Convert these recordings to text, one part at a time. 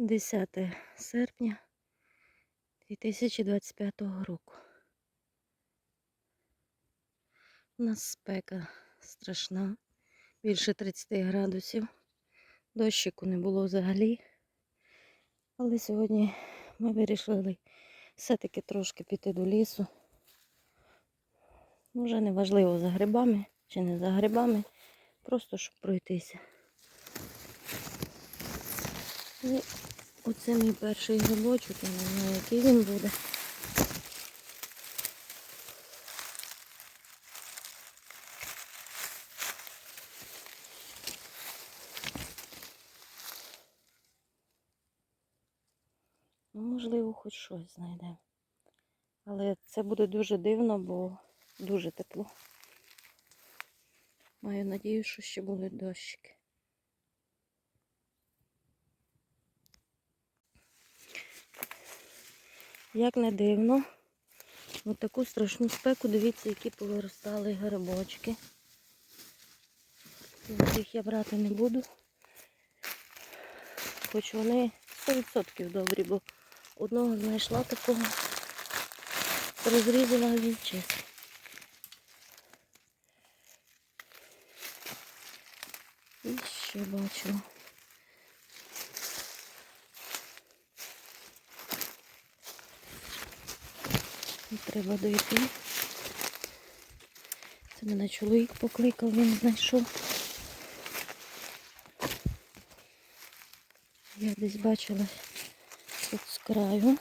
10 серпня 2025 року. У нас спека страшна, більше 30 градусів. Дощику не було взагалі. Але сьогодні ми вирішили все-таки трошки піти до лісу. Вже не важливо за грибами чи не за грибами, просто щоб пройтися. Оце мій перший грибочок, я не знаю, який він буде. Ну, можливо, хоч щось знайдемо. Але це буде дуже дивно, бо дуже тепло. Маю надію, що ще будуть дощики. Як не дивно, от таку страшну спеку, дивіться, які повиростали грибочки. Їх я брати не буду. Хоч вони 100% добрі, бо одного знайшла такого, розрізала він чистий. І ще бачу. Треба дойти. Це мене чоловік покликав, він знайшов. Я десь бачила тут з краю.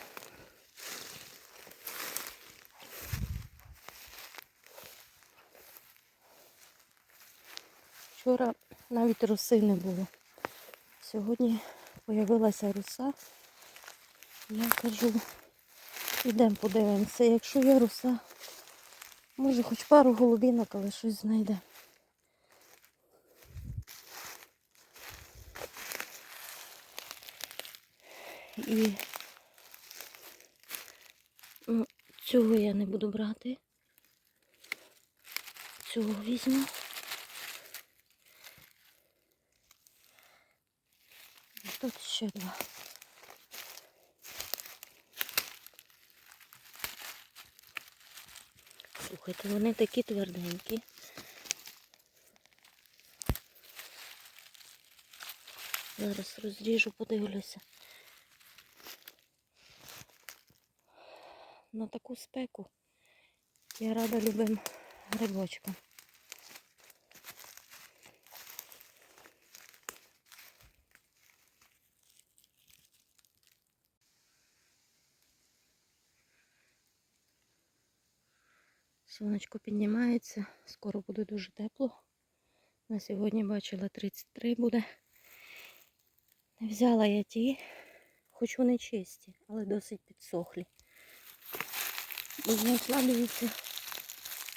Вчора навіть роси не було. Сьогодні з'явилася роса. Я кажу, Ідемо подивимося. Якщо є руса, може хоч пару голубінок, але щось знайде. І ну, цього я не буду брати. Цього візьму. Тут ще два. Слухайте, вони такі тверденькі. Зараз розріжу, подивлюся. На таку спеку я рада любим грибочкам. Сонечко піднімається, скоро буде дуже тепло. На сьогодні бачила 33 буде. Не взяла я ті, хоч вони чисті, але досить підсохлі. Бо знайшла, дивіться,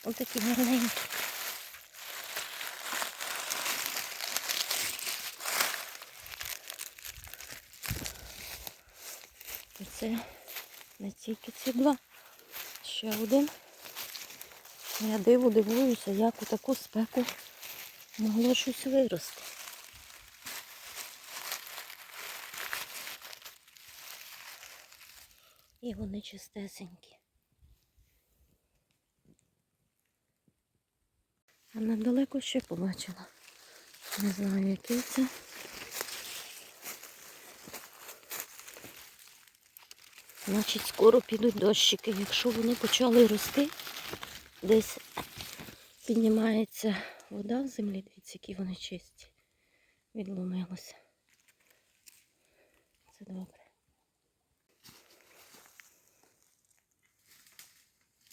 отакі гарненькі. І це не тільки ці два, ще один. Я диву дивуюся, як у таку спеку могло щось вирости. І вони чистесенькі. А недалеко ще побачила. Не знаю, який це. Значить, скоро підуть дощики. Якщо вони почали рости, десь піднімається вода в землі, дивіться, які вони чисті. Відломилося. Це добре.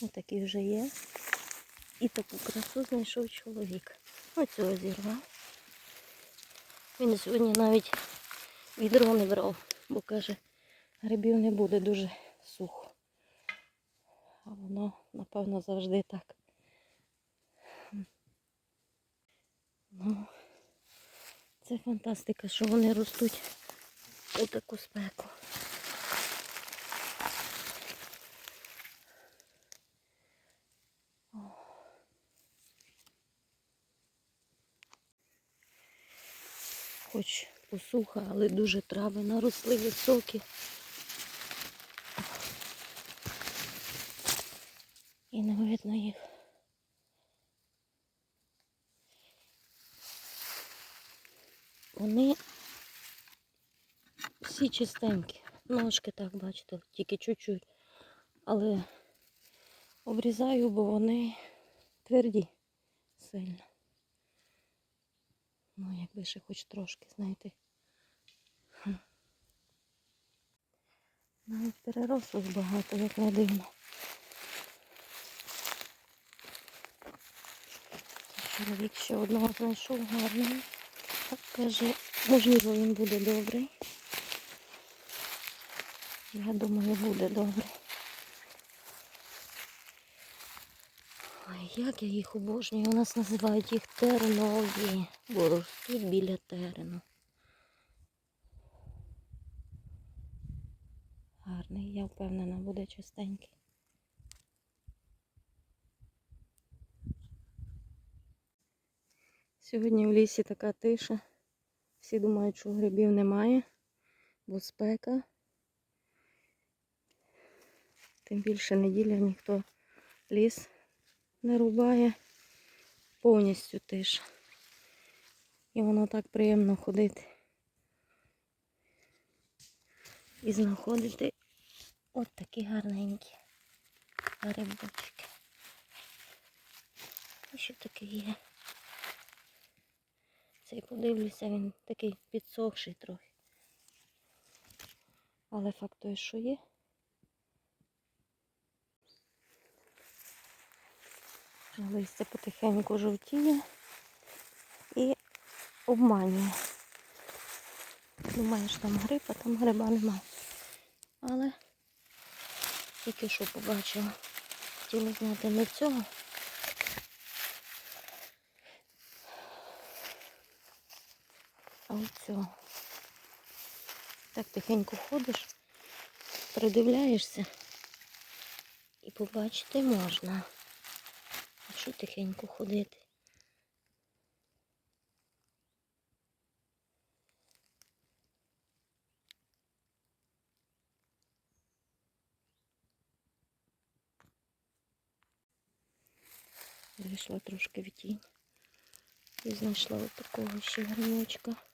Отакі вже є. І таку красу знайшов чоловік. Оцього зірвав. Він сьогодні навіть відро не брав, бо каже, грибів не буде дуже сухо. А воно, напевно, завжди так. Ну, це фантастика, що вони ростуть у таку спеку. Хоч посуха, але дуже трави наросли високі. І не видно їх. Вони всі чистенькі. Ножки так, бачите, тільки чуть-чуть. Але обрізаю, бо вони тверді сильно. Ну, якби ще хоч трошки знайти. Навіть перерослих багато, як не дивно. Чоловік ще одного знайшов гарного. Каже, можливо, він буде добрий. Я думаю, буде добре. Ой, як я їх обожнюю. У нас називають їх тернові, бо ростуть біля терену. Гарний, я впевнена, буде чистенький. Сьогодні в лісі така тиша. Всі думають, що грибів немає, бо спека. Тим більше неділя ніхто ліс не рубає. Повністю тиша. І воно так приємно ходити. І знаходити от такі гарненькі грибочки. Що таке є? Цей подивлюся, він такий підсохший трохи. Але факт той, що є. Листя потихеньку жовтіє і обманює. Думаєш, там гриб, а там гриба немає. Але тільки що побачила. Хотіла зняти не цього. А от цього. Так тихенько ходиш, придивляєшся і побачити можна. Якщо тихенько ходити. Вийшла трошки в тінь і знайшла от такого ще гриночка.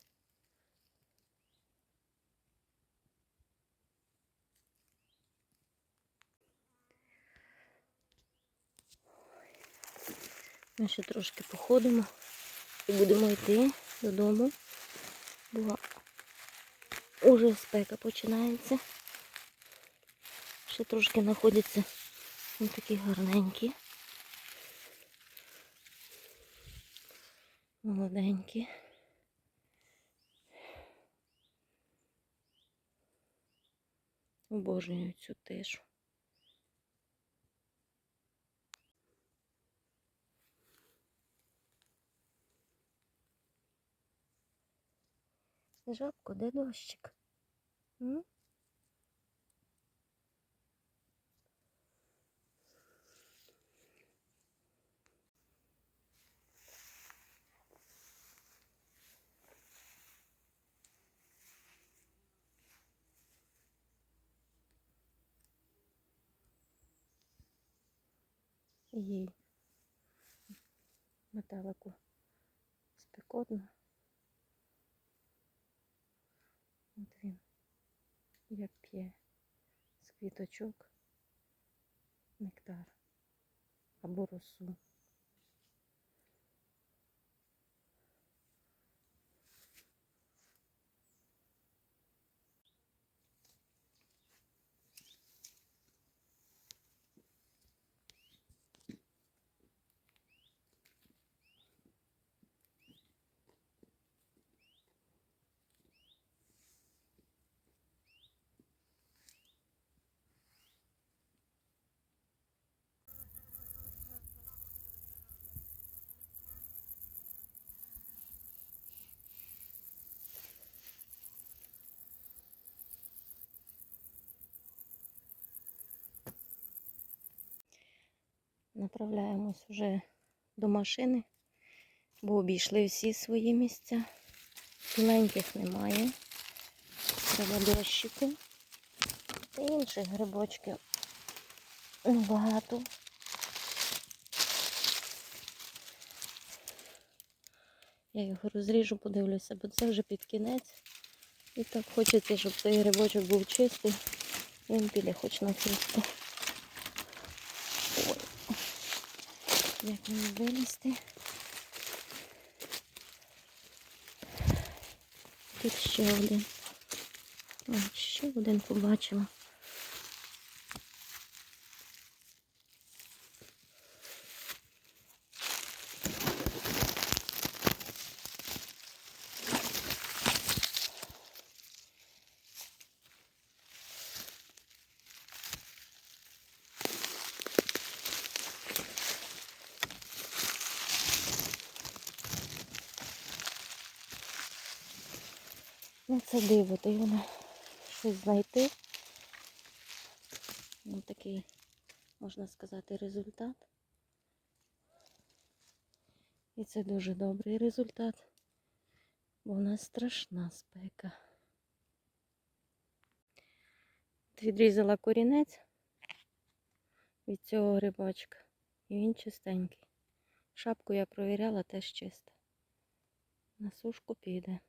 Ми ще трошки походимо і будемо йти додому, бо уже спека починається. Ще трошки знаходяться ось такі гарненькі. Молоденькі. Обожнюю цю тишу. Жабко, де дощик? М? Їй метелику спекотно. От він як п'є з квіточок нектар або росу. Направляємось вже до машини, бо обійшли всі свої місця. Біленьких немає. Треба дощику. Та інших грибочків небагато. Я його розріжу, подивлюся, бо це вже під кінець. І так хочеться, щоб цей грибочок був чистий. Він піде хоч на чисто. Ой. Як мені вилізти? Тут ще один. О, ще один побачимо. Ну, це диво, дивно щось знайти. Ну, такий, можна сказати, результат. І це дуже добрий результат, бо в нас страшна спека. Відрізала корінець від цього грибочка, і він чистенький. Шапку я провіряла, теж чиста. На сушку піде.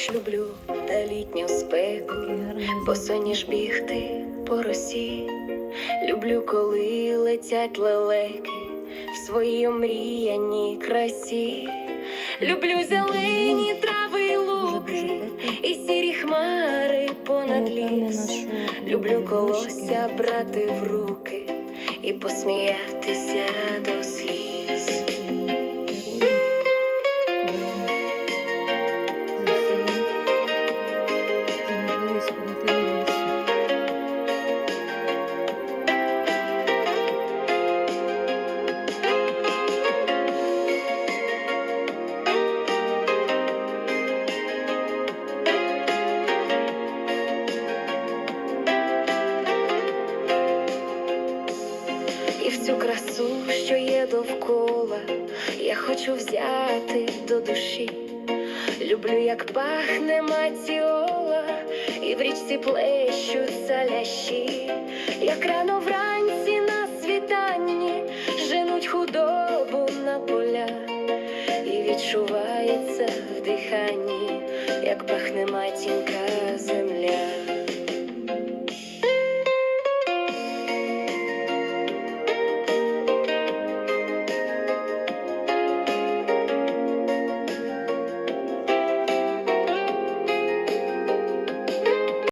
Дощ люблю та літню спеку, босоніж бігти по росі. Люблю, коли летять лелеки в своїй омріяній красі. Люблю зелені трави й луки і сірі хмари понад ліс. Люблю колося брати в руки і посміятися до сліз. Хочу взяти до душі. Люблю, як пахне матіола, і в річці плещуться лящі, як рано вранці на світанні женуть худобу на поля, і відчувається в диханні, як пахне матінка.